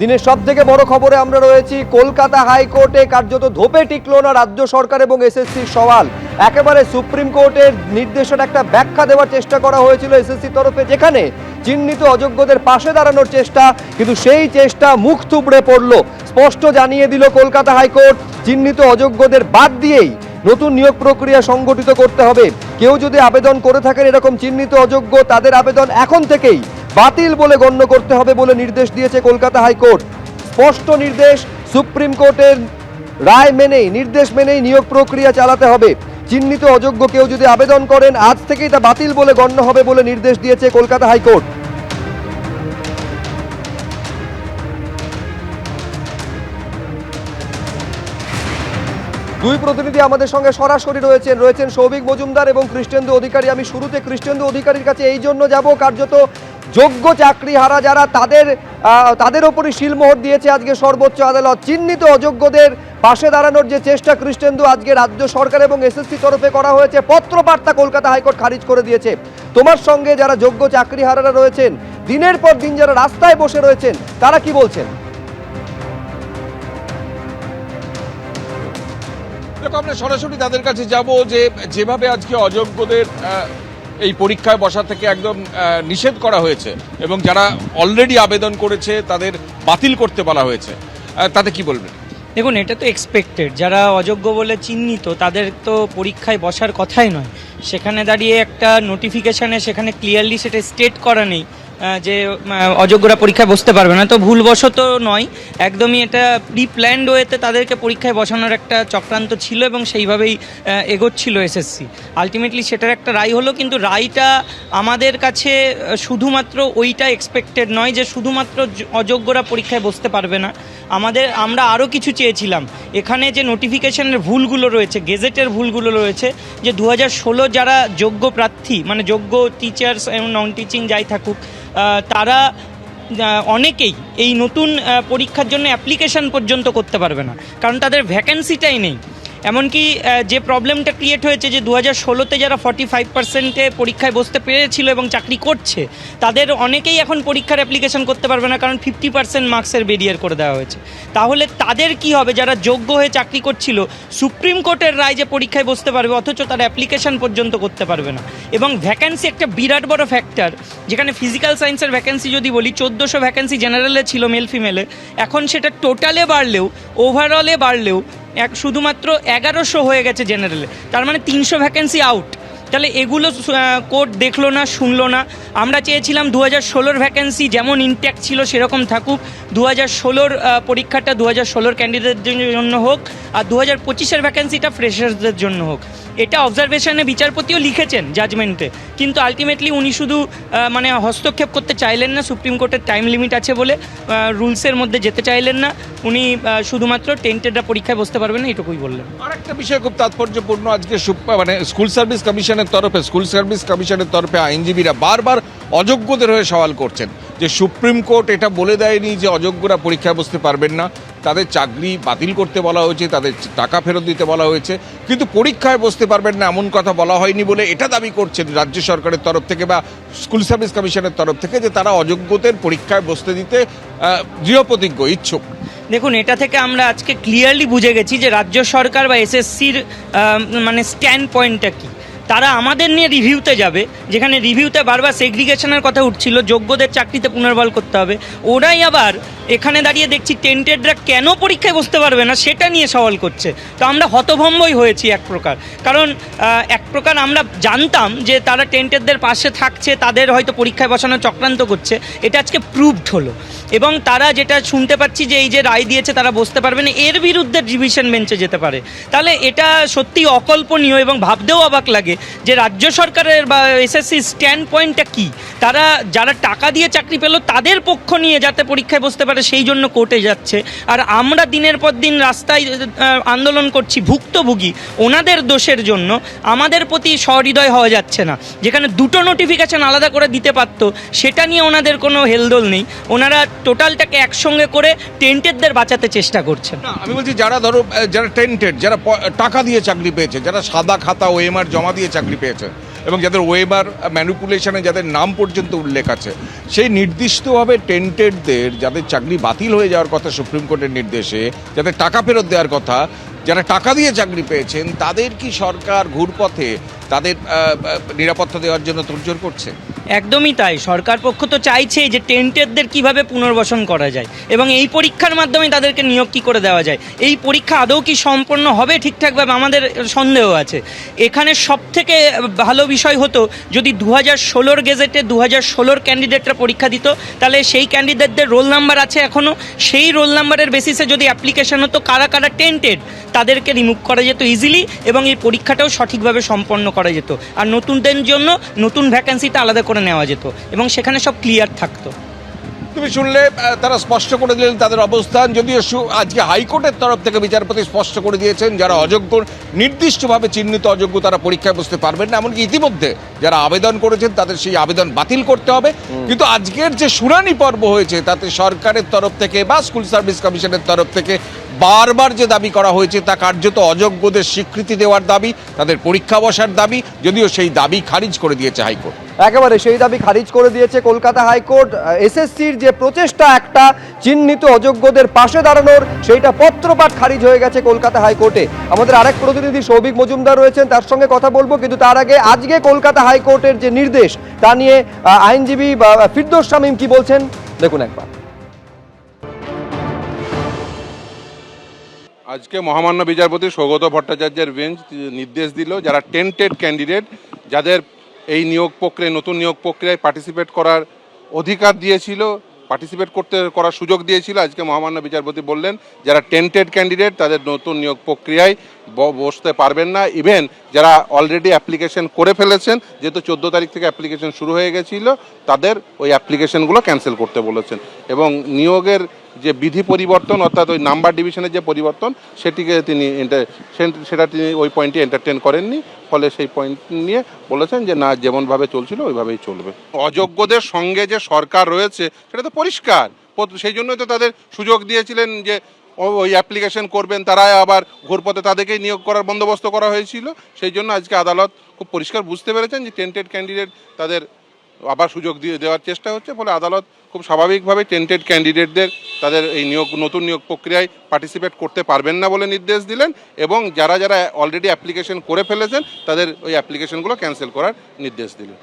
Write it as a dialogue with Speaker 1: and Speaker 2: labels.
Speaker 1: দিনের সব থেকে বড় খবরে আমরা রয়েছি, কলকাতা হাইকোর্টে কার্যত ধোপে টিকলো না রাজ্য সরকার এবং এসএসসির সওয়াল। একেবারে সুপ্রিম কোর্টের নির্দেশের একটা ব্যাখ্যা দেওয়ার চেষ্টা করা হয়েছিল এসএসসির তরফে, যেখানে চিহ্নিত অযোগ্যদের পাশে দাঁড়ানোর চেষ্টা, কিন্তু সেই চেষ্টা মুখ থুবড়ে পড়ল। স্পষ্ট জানিয়ে দিল কলকাতা হাইকোর্ট, চিহ্নিত অযোগ্যদের বাদ দিয়েই নতুন নিয়োগ প্রক্রিয়া সংগঠিত করতে হবে। কেউ যদি আবেদন করে থাকেন এরকম চিহ্নিত অযোগ্য, তাদের আবেদন এখন থেকেই বাতিল বলে গণ্য করতে হবে বলে নির্দেশ দিয়েছে কলকাতা হাইকোর্ট। স্পষ্ট নির্দেশ সুপ্রিম কোর্টের রায় মেনেই, নির্দেশ মেনেই নিয়োগ প্রক্রিয়া চালাতে হবে। চিহ্নিত অযোগ্য কেউ যদি আবেদন করেন, আজ থেকেই তা বাতিল বলে গণ্য হবে বলে নির্দেশ দিয়েছে কলকাতা হাইকোর্ট। দুই প্রতিনিধি আমাদের সঙ্গে সরাসরি রয়েছেন। রয়েছেন সৌভিক মজুমদার এবং কৃষ্ণেন্দু অধিকারী। আমি শুরুতে কৃষ্ণেন্দু অধিকারীর কাছে এই জন্য যাব, কার্যত যোগ্য চাকরি হারা যারা তাদের তাদের ওপরই শিলমোহর দিয়েছে আজকে সর্বোচ্চ আদালত। চিহ্নিত অযোগ্যদের পাশে দাঁড়ানোর যে চেষ্টা কৃষ্ণেন্দু আজকে রাজ্য সরকার এবং এসএসসি তরফে করা হয়েছে, পত্রবার্তা কলকাতা হাইকোর্ট খারিজ করে দিয়েছে। তোমার সঙ্গে যারা যোগ্য চাকরি হারারা রয়েছেন, দিনের পর দিন যারা রাস্তায় বসে রয়েছেন, তারা কি বলছেন?
Speaker 2: আমরা সরাসরি তাদের কাছে যাব যে, যেভাবে আজকে অযোগ্যদের এই পরীক্ষায় বসা থেকে একদম নিষেধ করা হয়েছে এবং যারা অলরেডি আবেদন করেছে তাদের বাতিল করতে বলা হয়েছে। তাতে কি বলবেন?
Speaker 3: দেখুন, এটা তো এক্সপেক্টেড যারা অযোগ্য বলে চিহ্নিত, তাদের তো পরীক্ষায় বসার কথাই নয়। সেখানে দাঁড়িয়ে একটা নোটিফিকেশানে সেখানে ক্লিয়ারলি সেটা স্টেট করা নেই। যে অযোগ্যরা পরীক্ষায় বসতে পারবে না। তো ভুলবশত নয়, একদমই এটা প্রি প্ল্যান্ড ওয়েতে তাদেরকে পরীক্ষায় বসানোর একটা চক্রান্ত ছিল এবং সেইভাবেই এগোচ্ছিল এসএসসি। আলটিমেটলি সেটার একটা রায় হলো, কিন্তু রায়টা আমাদের কাছে শুধুমাত্র ওইটা এক্সপেক্টেড নয় যে শুধুমাত্র অযোগ্যরা পরীক্ষায় বসতে পারবে না। আমাদের, আমরা আরও কিছু চেয়েছিলাম। এখানে যে নোটিফিকেশনের ভুলগুলো রয়েছে গেজেটের ভুলগুলো রয়েছে, যে দু হাজার ষোলো যারা যোগ্য প্রার্থী মানে যোগ্য টিচার্স এবং নন টিচিং যাই থাকুক তারা অনেকেই এই নতুন পরীক্ষার জন্য অ্যাপ্লিকেশান পর্যন্ত করতে পারবে না। কারণ তাদের ভ্যাকেন্সিটাই নেই। এমনকি যে প্রবলেমটা ক্রিয়েট হয়েছে যে দু হাজার ষোলোতে যারা ফর্টি ফাইভ পার্সেন্টে পরীক্ষায় বসতে পেরেছিল এবং চাকরি করছে, তাদের অনেকেই এখন পরীক্ষার অ্যাপ্লিকেশন করতে পারবে না কারণ ফিফটি পার্সেন্ট মার্কসের বেরিয়ার করে দেওয়া হয়েছে। তাহলে তাদের কি হবে? যারা যোগ্য হয়ে চাকরি করছিল, সুপ্রিম কোর্টের রায় যে পরীক্ষায় বসতে পারবে, অথচ তারা অ্যাপ্লিকেশন পর্যন্ত করতে পারবে না। এবং ভ্যাকেন্সি একটা বিরাট বড় ফ্যাক্টর যেখানে ফিজিক্যাল সায়েন্সের ভ্যাকেন্সি যদি বলি, চোদ্দোশো ভ্যাকেন্সি জেনারেলে ছিল মেল ফিমেলে এখন সেটা টোটালে বাড়লেও ওভারঅলে বাড়লেও এক, শুধুমাত্র এগারোশো হয়ে গেছে জেনারেলে তার মানে তিনশো ভ্যাকেন্সি আউট তাহলে এগুলো কোর্ট দেখল না, শুনলো না। আমরা চেয়েছিলাম দু হাজার ষোলোর ভ্যাকেন্সি যেমন ইনট্যাক্ট ছিল সেরকম থাকুক। দু হাজার ষোলোর পরীক্ষাটা দু হাজার ষোলোর ক্যান্ডিডেটদের জন্য হোক, আর দু হাজার পঁচিশের ভ্যাকেন্সিটা ফ্রেশার্সদের জন্য হোক। এটা অবজারভেশনে বিচারপতিও লিখেছেন জাজমেন্টে কিন্তু আলটিমেটলি উনি শুধু মানে হস্তক্ষেপ করতে চাইলেন না, সুপ্রিম কোর্টের টাইম লিমিট আছে বলে রুলসের মধ্যে যেতে চাইলেন না। উনি শুধুমাত্র টেন্টেডরা পরীক্ষায় বসতে পারবেন না, এটুকুই বললেন।
Speaker 2: আরেকটা বিষয় খুব তাৎপর্যপূর্ণ, আজকে মানে স্কুল সার্ভিস কমিশনের তরফে স্কুল সার্ভিস কমিশনের তরফে আইনজীবীরা বারবার অযোগ্যদের হয়ে সওয়াল করছেন। যে সুপ্রিম কোর্ট এটা বলে দেয়নি যে অযোগ্যরা পরীক্ষায় বসতে পারবেন না তাদের চাকরি বাতিল করতে বলা হয়েছে, তাদের টাকা ফেরত দিতে বলা হয়েছে, কিন্তু পরীক্ষায় বসতে পারবেন না এমন কথা বলা হয়নি বলে এটা দাবি করছেন রাজ্য সরকারের তরফ থেকে বা স্কুল সার্ভিস কমিশনের তরফ থেকে যে তারা অযোগ্যদের পরীক্ষায় বসতে দিতে দৃঢ়প্রতিজ্ঞ ইচ্ছুক।
Speaker 3: দেখুন, এটা থেকে আমরা আজকে ক্লিয়ারলি বুঝে গেছি যে রাজ্য সরকার বা এসএসসির মানে স্ট্যান্ড পয়েন্টটা কি। তারা আমাদের নিয়ে রিভিউতে যাবে, যেখানে রিভিউতে বারবার সেগ্রিগেশনের কথা উঠছিল, যোগ্যদের চাকরিতে পুনর্বল করতে হবে। ওরাই আবার এখানে দাঁড়িয়ে দেখছি টেন্টেডরা কেন পরীক্ষায় বসতে পারবে না, সেটা নিয়ে সওয়াল করছে। তো আমরা হতভম্বই হয়েছি এক প্রকার। কারণ এক প্রকার আমরা জানতাম যে তারা টেন্টেডদের পাশে থাকছে, তাদের হয়তো পরীক্ষায় বসানো চক্রান্ত করছে। এটা আজকে প্রুভড হলো। এবং তারা যেটা শুনতে পাচ্ছি যে এই যে রায় দিয়েছে, তারা বসতে পারবে না। এর বিরুদ্ধে ডিভিশন বেঞ্চে যেতে পারে। তাহলে এটা সত্যি অকল্পনীয় এবং ভাবতেও অবাক লাগে যে রাজ্য সরকারের বা এসএসসি স্ট্যান্ড পয়েন্টটা কী? তারা যারা টাকা দিয়ে চাকরি পেল, তাদের পক্ষ নিয়ে যাতে পরীক্ষায় বসতে পারে, সেই জন্য কোর্টে যাচ্ছে। আর আমরা দিনের পর দিন রাস্তায় আন্দোলন করছি, ভুক্তভোগী, ওনাদের দোষের জন্য। আমাদের প্রতি সহৃদয় হওয়া যাচ্ছে না। যেখানে দুটো নোটিফিকেশন আলাদা করে দিতে পারতো, সেটা নিয়ে ওনাদের কোনো হেলদোল নেই। ওনারা টোটালটাকে একসঙ্গে করে টেন্টেডদের বাঁচাতে চেষ্টা করছেন।
Speaker 2: আমি বলছি যারা ধরো যারা টেন্টেড যারা টাকা দিয়ে চাকরি পেয়েছে, যারা সাদা খাতা ও এমআর জমা দিয়ে চাকরি পেয়েছে, এবং যাদের ওয়েবার ম্যানিপুলেশনে যাদের নাম পর্যন্ত উল্লেখ আছে, সেই নির্দিষ্টভাবে টেন্টেডদের যাদের চাকরি বাতিল হয়ে যাওয়ার কথা সুপ্রিম কোর্টের নির্দেশে, যাদের টাকা ফেরত দেওয়ার কথা, যারা টাকা দিয়ে চাকরি পেয়েছেন, তাদের কি সরকার ঘুরপথে তাদের নিরাপত্তা দেওয়ার জন্য তোড়জোড় করছে?
Speaker 3: একদমই তাই। সরকার পক্ষ তো চাইছেই যে টেন্টেডদের কীভাবে পুনর্বাসন করা যায় এবং এই পরীক্ষার মাধ্যমে তাদেরকে নিয়োগ কী করে দেওয়া যায়। এই পরীক্ষা আদৌ কি সম্পন্ন হবে ঠিকঠাকভাবে আমাদের সন্দেহ আছে। এখানে সব থেকে ভালো বিষয় হতো, যদি দু হাজার ষোলোর গেজেটে দু হাজার ষোলোর ক্যান্ডিডেটরা পরীক্ষা দিত, তাহলে সেই ক্যান্ডিডেটদের রোল নাম্বার আছে এখনও সেই রোল নাম্বারের বেসিসে যদি অ্যাপ্লিকেশন হতো, কারা কারা টেন্টেড তাদেরকে রিমুভ করা যেত ইজিলি এবং এই পরীক্ষাটাও সঠিকভাবে সম্পন্ন করা যেত। আর নতুনদের জন্য নতুন ভ্যাকেন্সিটা আলাদা করে নেওয়া যেত এবং সেখানে সব ক্লিয়ার থাকতো।
Speaker 2: তুমি শুনলে তারা স্পষ্ট করে দিলেন তাদের অবস্থান যদিও আজকে হাইকোর্টের তরফ থেকে বিচারপতি স্পষ্ট করে দিয়েছেন যারা অযোগ্য নির্দিষ্টভাবে চিহ্নিত অযোগ্য তারা পরীক্ষায় বসতে পারবেন না এমনকি ইতিমধ্যে যারা আবেদন করেছেন তাদের সেই আবেদন বাতিল করতে হবে। কিন্তু আজকের যে শুনানি পর্ব হয়েছে তাতে সরকারের তরফ থেকে বা স্কুল সার্ভিস কমিশনের তরফ থেকে বারবার যে দাবি করা হয়েছে তা কার্যত অযোগ্যদের স্বীকৃতি দেওয়ার দাবি তাদের পরীক্ষা বসার দাবি যদিও সেই দাবি খারিজ করে দিয়েছে হাইকোর্ট।
Speaker 1: একেবারে সেই দাবি খারিজ করে দিয়েছে কলকাতা হাইকোর্ট। এসএসসির যে প্রচেষ্টা একটা, চিহ্নিত অযোগ্যদের পাশে দাঁড়ানোর, সেইটা পত্রপাঠ খারিজ হয়ে গেছে কলকাতা হাইকোর্টে। আমাদের আরেক প্রতিনিধি সৌভিক মজুমদার রয়েছেন, তার সঙ্গে কথা বলব, কিন্তু তার আগে আজকে কলকাতা হাইকোর্টের যে নির্দেশ, তা নিয়ে আইনজীবী ফিরদোস শামীম কি বলছেন? দেখুন একবার।
Speaker 4: আজকে মহামান্য বিচারপতি সৌগত ভট্টাচার্যের বেঞ্চ নির্দেশ দিল, যারা টেন্টেড ক্যান্ডিডেট, যাদের এই নিয়োগ প্রক্রিয়ায় নতুন নিয়োগ প্রক্রিয়ায় পার্টিসিপেট করার অধিকার দিয়েছিল পার্টিসিপেট করতে, করার সুযোগ দিয়েছিল আজকে মহামান্য বিচারপতি বললেন, যারা টেন্টেড ক্যান্ডিডেট তাদের নতুন নিয়োগ প্রক্রিয়ায় বসতে পারবেন না। ইভেন যারা অলরেডি অ্যাপ্লিকেশন করে ফেলেছেন, যেহেতু চোদ্দ তারিখ থেকে অ্যাপ্লিকেশন শুরু হয়ে গেছিল, তাদের ওই অ্যাপ্লিকেশনগুলো ক্যান্সেল করতে বলেছেন। এবং নিয়োগের যে বিধি পরিবর্তন, অর্থাৎ ওই নাম্বার ডিভিশনের যে পরিবর্তন, সেটিকে তিনি সেটা তিনি ওই পয়েন্টে এন্টারটেন করেননি। ফলে সেই পয়েন্ট নিয়ে বলেছেন যে, না, যেমনভাবে চলছিল, ওইভাবেই চলবে। অযোগ্যদের সঙ্গে যে সরকার রয়েছে, সেটা তো পরিষ্কার। সেই জন্যই তো তাদের সুযোগ দিয়েছিলেন যে ওই অ্যাপ্লিকেশন করবেন, তারাই আবার ঘুরপথে তাদেরকেই নিয়োগ করার বন্দোবস্ত করা হয়েছিল। সেই জন্য আজকে আদালত খুব পরিষ্কার বুঝতে পেরেছেন যে টেন্টেড ক্যান্ডিডেট তাদের আবার সুযোগ দিয়ে দেওয়ার চেষ্টা হচ্ছে, ফলে আদালত খুব স্বাভাবিকভাবে টেন্টেড ক্যান্ডিডেটদের তাদের এই নিয়োগ, নতুন নিয়োগ প্রক্রিয়ায় পার্টিসিপেট করতে পারবেন না বলে নির্দেশ দিলেন এবং যারা যারা অলরেডি অ্যাপ্লিকেশন করে ফেলেছেন, তাদের ওই অ্যাপ্লিকেশনগুলো ক্যান্সেল করার নির্দেশ দিলেন।